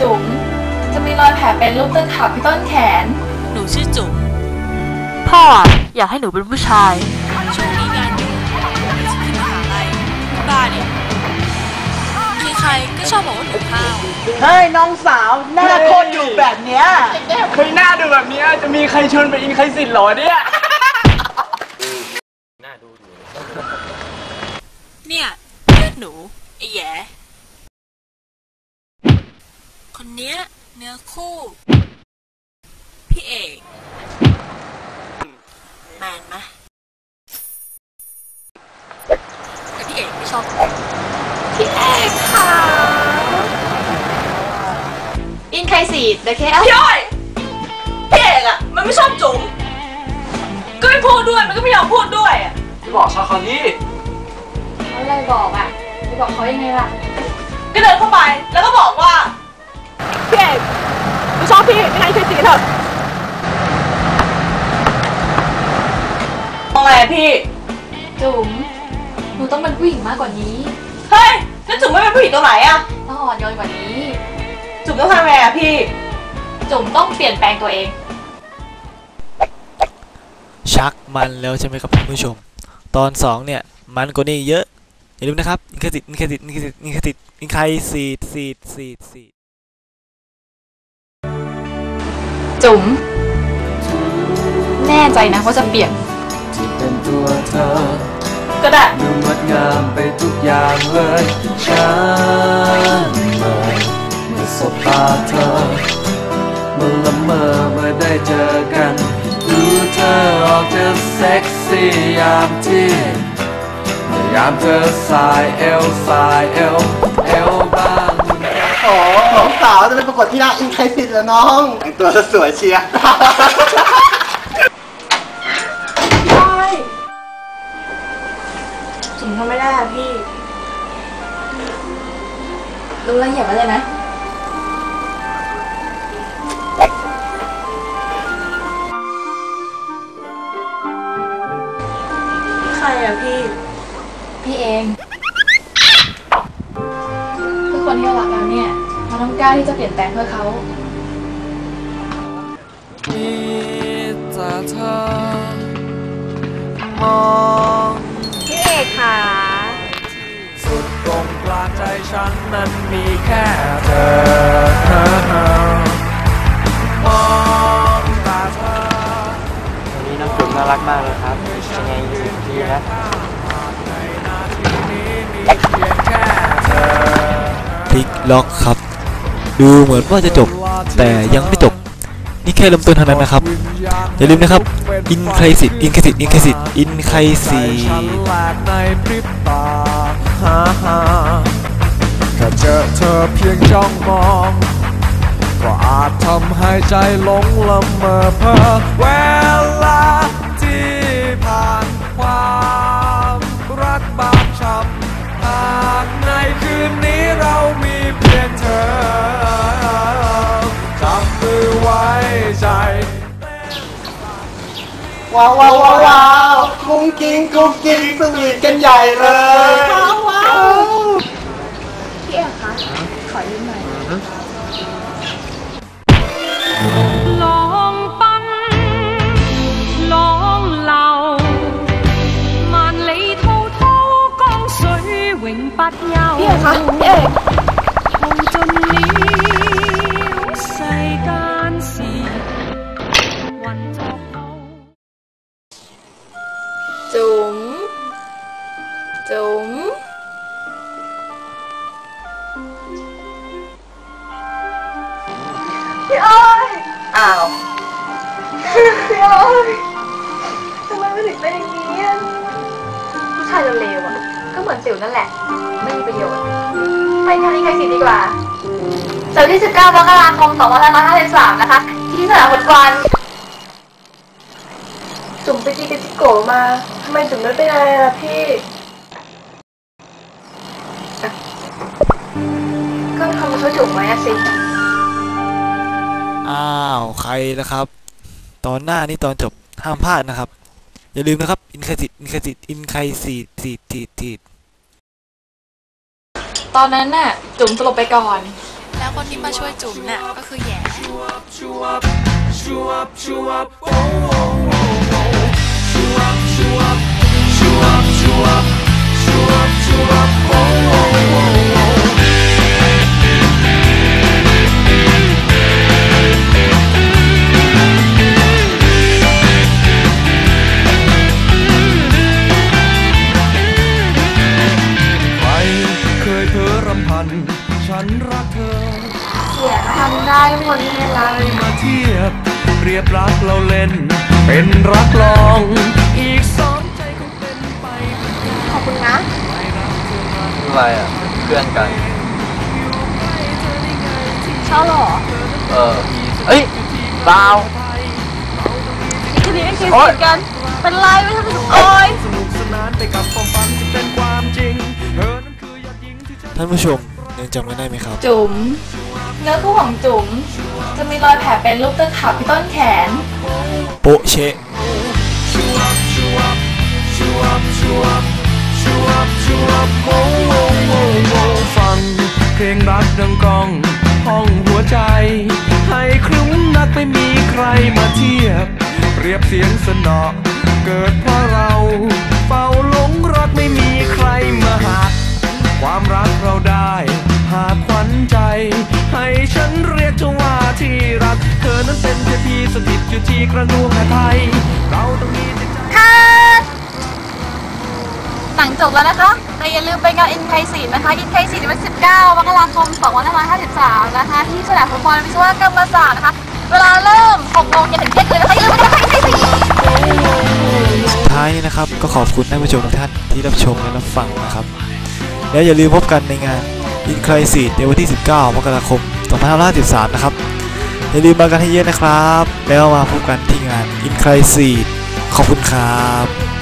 จุ๋มจะมีรอยแผลเป็นรูปต้นขาที่ต้นแขน หนูชื่อจุ๋มพ่ออยากให้หนูเป็นผู้ชาย ช่วงนี้งานยุ่งจะขึ้นมหาลัยบ้าดิใครๆก็ชอบบอกว่าหนูห้าวเฮ้ยน้องสาวหน้าโคตรอยู่แบบเนี้ยเฮ้ยหน้าดูแบบนี้จะมีใครชวนไปอินใครสิทธิ์เหรอเนี่ยเนี่ยเพื่อนหนูไอ้แหย่ คนเนี้ยเนื้อคู่ พี่เอกแมนไหมแต่พี่เอกไม่ชอบพี่เอกค่ะอินไคซีดเดอะเคสพี่อ้อยพี่เอกอะมันไม่ชอบจุ๋มก็ไม่พูดด้วย มันก็ไม่ยอมพูดด้วยอะพี่บอกชาวคอนนี่เขาเลยบอกอะไปบอกเขายังไงล่ะก็เดินเข้าไป เถอะมองไงอะพี่ จุ๋มหนูต้องเป็นผู้หญิงมากกว่านี้ เฮ้ยแล้วจุ๋มไม่เป็นผู้หญิงตรงไหนอะต้องอ่อนโยนกว่านี้ จุ๋มต้องทำไงอะพี่ จุ๋มต้องเปลี่ยนแปลงตัวเอง ชักมันแล้วใช่ไหมครับคุณผู้ชม ตอนสองเนี่ย มันกว่านี้เยอะ อย่าลืมนะครับ อินคสิตอินคสิตอินคสิตอินคสิตอินไคซีดซีดซีดซีด จุ๋มแน่ใจนะว่าจะเปลี่ยน ที่เป็นตัวเธอ ก็ได้ ดูงดงามไปทุกอย่างเลยฉันเลยเมื่อสบตาเธอเมื่อละเมอเมื่อได้เจอกัน ดูเธอออกจะเซ็กซี่ยามที่ยามเธอสายเอวสายเอว จะไปประกวดที่ร้านอินไคสิตแล้วน้องแต่งตัวสวยเชียร์จุ๋มทำไม่ได้อะพี่ รู้ละเอียดไว้เลยนะ ใครอะพี่ พี่เองคือคนที่เรารักแล้วเนี่ย เราต้องกล้าที่จะเปลี่ยนแปลงเพื่อเขา มีแต่เธอมองพี่เอกค่ะ สุดตรงกลางใจฉันนั้นมีแค่เธอมองตาเธอวันนี้น้องจุ๋มน่ารักมากเลยครับยังไงอยู่ดีนะพลิกล็อกครับ ดูเหมือนว่าจะจบ แต่ยังไม่จบ นี่แค่เริ่มต้นเท่านั้นนะครับ อย่าลืมนะครับ อินไครสิตอินไครสิตอินไครสิตอินไคซีฉันแหลกในพริบตาฮ่าฮ่าแค่เจอเธอเพียงจ้องมอง ก็อาจทำให้ใจหลงละเมอเพ้อเว ว้าวว้าวว้าวว้าวกุ้งกิ้งกุ้งกิ้งสวีทกันใหญ่เลยว้าวว้าว 浪奔，浪流，万里滔滔江水永不休。用 อ้อยอ้าวพี่อ้อยทำไมไม่ถึงเป็นอย่างนี้อะผู้ชายเลวๆอะ ก็เหมือนติ๋วนั่นแหละ ไม่มีประโยชน์ ไปงานนี้ใครสิดีกว่าเสาร์ที่ 19มกราคม2553 นะคะ ที่สนามฟุตบอลจุ๋มไปจีกับจิโกะมาทำไมจุ๋มไม่เป็นอะไรล่ะพี่ ก็ทำเขาจุ๋มไว้อะสิ อ้าวใครนะครับ ตอนหน้านี่ตอนจบห้ามพลาดนะครับ อย่าลืมนะครับ อินไคสิตอินไคสิตอินไคซีดซีดซีดซีดตอนนั้นน่ะ จุ๋มสลบไปก่อน แล้แล้วคนที่มาช่วยจุ๋มเนี่ยก็คือแหย่ใค ฉันรักเธอเสียทำได้ทุกคนที่ได้มาเทียบเปรียบรักเราเล่น เป็นรักลอง อีกสองใจคงเป็นไปขอบคุณนะ อะไรอะ เพื่อนกัน ชอบหรอเออเอ้ยเปล่าทีนี้ไม่คิดสิกัน เป็นไรไม่ทำสุดโอยสนุกสนานไปกับความฝันที่เป็นความจริงเธอนั้นคือยอดหญิงที่ฉัน ท่านผู้ชม ยังจำกันได้ไหมครับ จุ๋มเนื้อคู่ของจุ๋มจะมีรอยแผลเป็นรูปตะขาบที่ต้นแขน โปะเชะ ฟังเพลงรักดังกองห้องหัวใจ ให้คลุ้งนักไม่มีใครมาเทียบเปรียบเสียงสนอ เกิดเพราะเราเฝ้าหล อยู่ที่กระนวงไทยเราต้องมีแต่ใจค่ะหนังจบแล้วนะคะแต่อย่าลืมไปงานอินไทซีนะคะ อินไทซีวัน19มกราคม2553 นะคะ ที่สนามฟุตบอลวิศวกรรมศาสตร์นะคะ เวลาเริ่ม6โมงเย็นถึงเที่ยงคืนนะคะอย่าลืมไปดูอินไทซีสุดท้ายนี้นะครับก็ขอบคุณท่านผู้ชมทุกท่านที่รับชมและรับฟังนะครับ แล้วอย่าลืมพบกันในงาน In c r i s i s ในวันที่ 19 มกราคม2553 นะครับ อย่าลืมมากันให้เยอะนะครับ แล้วมาพบกันที่งาน In c r i s i s ขอบคุณครับ